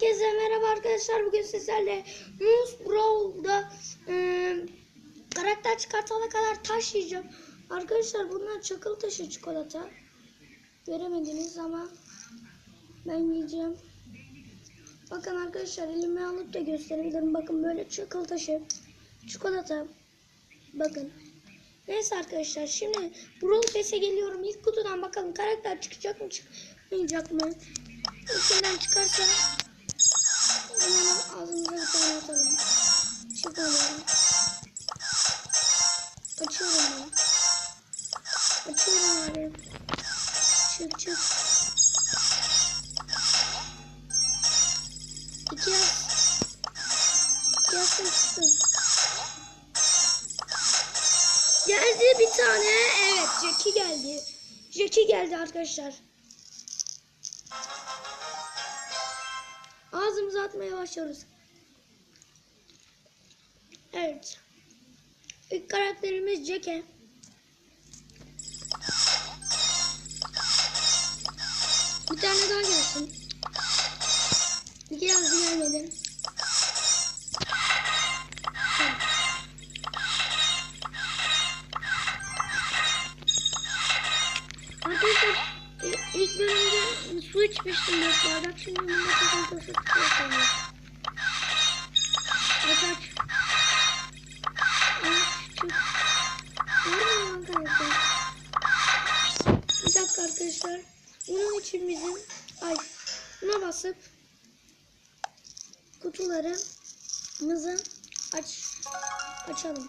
Herkese merhaba arkadaşlar. Bugün sizlerle Moose Brawl'da e, karakter çıkartana kadar taş yiyeceğim. Arkadaşlar bunlar çakıl taşı çikolata. Göremediniz ama ben yiyeceğim. Bakın arkadaşlar elime alıp da gösterebilirim. Bakın böyle çakıl taşı çikolata. Bakın. Neyse arkadaşlar şimdi Brawl Pass'e geliyorum. İlk kutudan bakalım karakter çıkacak mı çıkmayacak mı? İçinden çıkarsa hemen ağzımıza bir tane atalım. Çıkmadan. Açıyorum ben. Açıyorum abi. Çık çık. İki yaz. İki yazsın çıksın. Geldi bir tane. Evet Jackie geldi. Jackie geldi arkadaşlar. Ağzımıza atmaya başlıyoruz. Evet. İlk karakterimiz Jackie. Bir tane daha gelsin. İki yazdı gelmedi. İçmiştim dört bardak. Şimdi bunu da çok. Aç aç. Aç çık. Var? Bir dakika arkadaşlar. Bunun için bizim ay buna basıp kutularımızı aç açalım.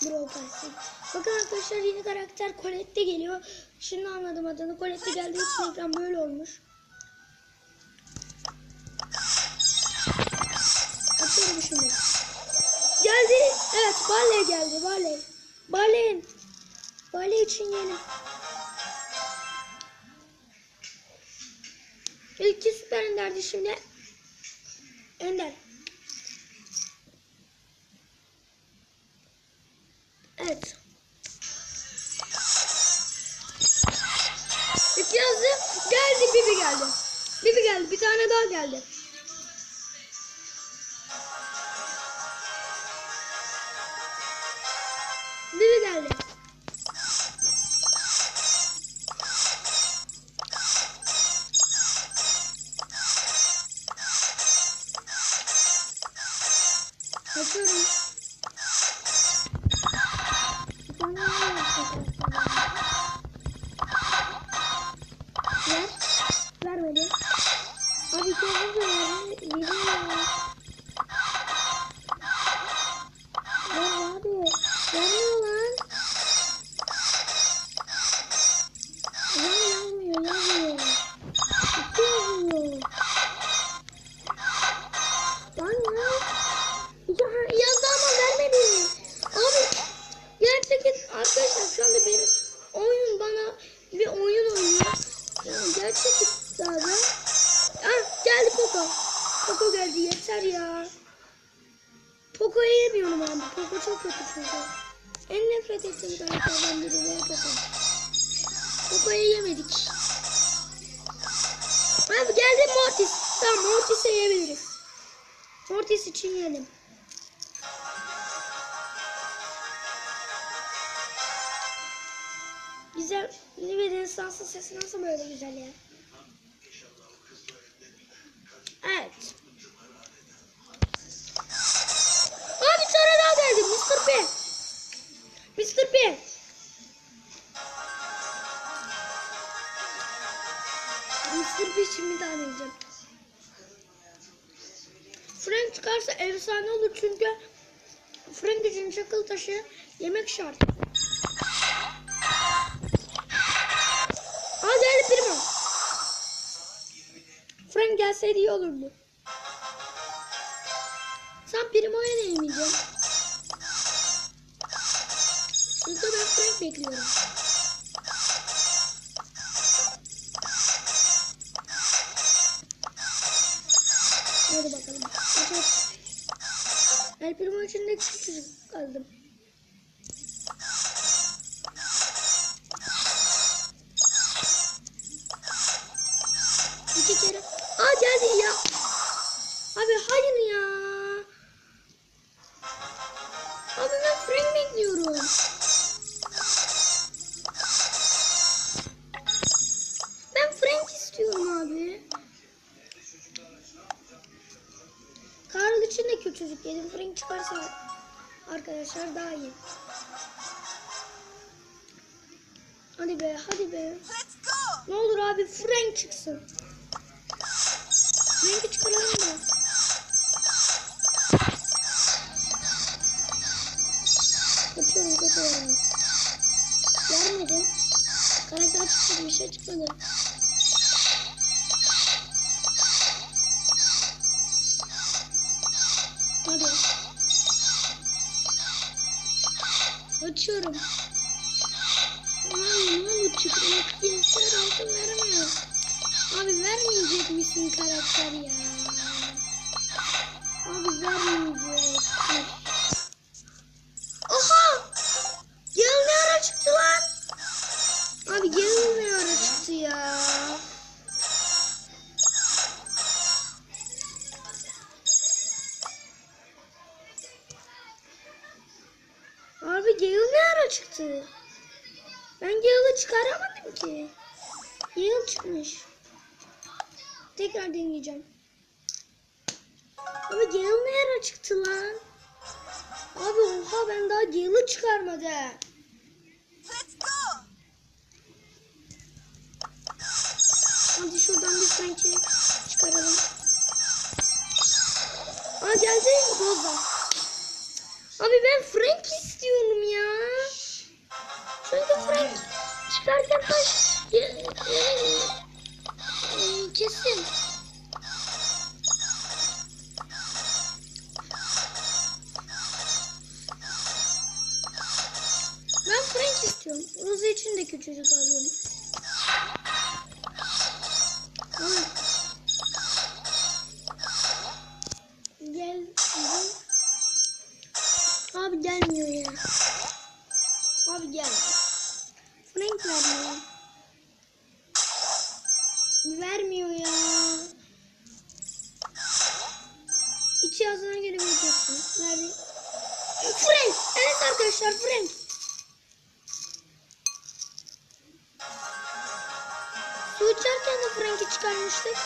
Pass'i. Bakın arkadaşlar yeni karakter Colette geliyor. Şimdi anladım adını. Colette geldiği için ekran böyle olmuş. Açıyorum şimdi. Geldi. Evet Barley geldi. Barley. Barley'in. Barley için yeni. İlki süper enderdi şimdi. Ender. Evet. İki yazdı. Geldi Bibi geldi. Bibi geldi. Bir tane daha geldi. Yani gerçek iddiada. Ah geldi Poco. Poco geldi yeter ya. Poco'yu yemiyorum abi. Poco çok kötü çünkü. En nefret ettiğim karakterden biri de Poco. Poco'yu yemedik. Abi geldi Mortis. Tamam Mortis'e yiyebiliriz. Mortis için yiyelim. Güzel. Nive'nin sansı sesi nasıl böyle güzel ya? Evet. Aa bir tane daha geldi. Mr. P. Mr. P. Mr. P şimdi daha deneyeceğim. Frank çıkarsa efsane olur çünkü Frank için çakıl taşı yemek şart. Gelseydi iyi olurdu. Sen Primo'ya değmeyeceğim. Çünkü ben Frank bekliyorum. Hadi bakalım. El Primo içinde küçük kaldım. Frank bekliyorum. Ben Frank istiyorum abi. Karl için de küçücük yedim. Frank çıkarsa arkadaşlar daha iyi. Hadi be hadi be. Ne olur abi Frank çıksın. Frank'i çıkaralım mı? Vermedim. Karakter çıktı bir şey çıkmadı. Hadi. Açıyorum. Ay ne bu çıkmak yeter altın vermiyor. Abi vermeyecek misin karakter ya? Abi vermeyecek. Abi gel ne ara çıktı ya? Abi Gale ne ara çıktı? Ben Gale'ı çıkaramadım ki. Gale çıkmış. Tekrar deneyeceğim. Abi Gale ne ara çıktı lan? Abi oha ben daha Gale'ı çıkarmadım. Frank'i çıkaralım. Aa geldi Rosa. Abi ben Frank istiyorum ya. Çünkü Frank çıkarken taş e, e, e, kesin. İki ağzına gelebileceksin. Nerede? Frank. Evet arkadaşlar Frank. Su içerken de Frank'i çıkarmıştık.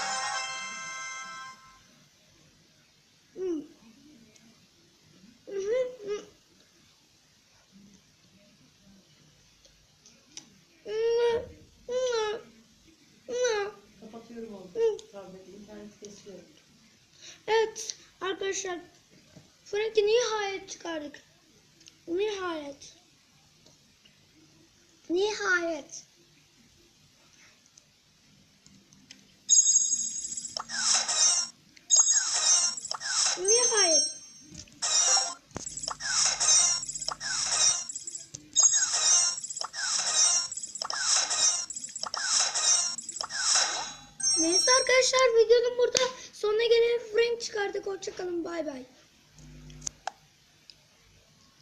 Arkadaşlar Frank'i nihayet çıkardık. Nihayet. Nihayet. Nihayet. Neyse arkadaşlar videonun burada sonuna gelelim. Çıkardık. Hoşçakalın. Bay bay.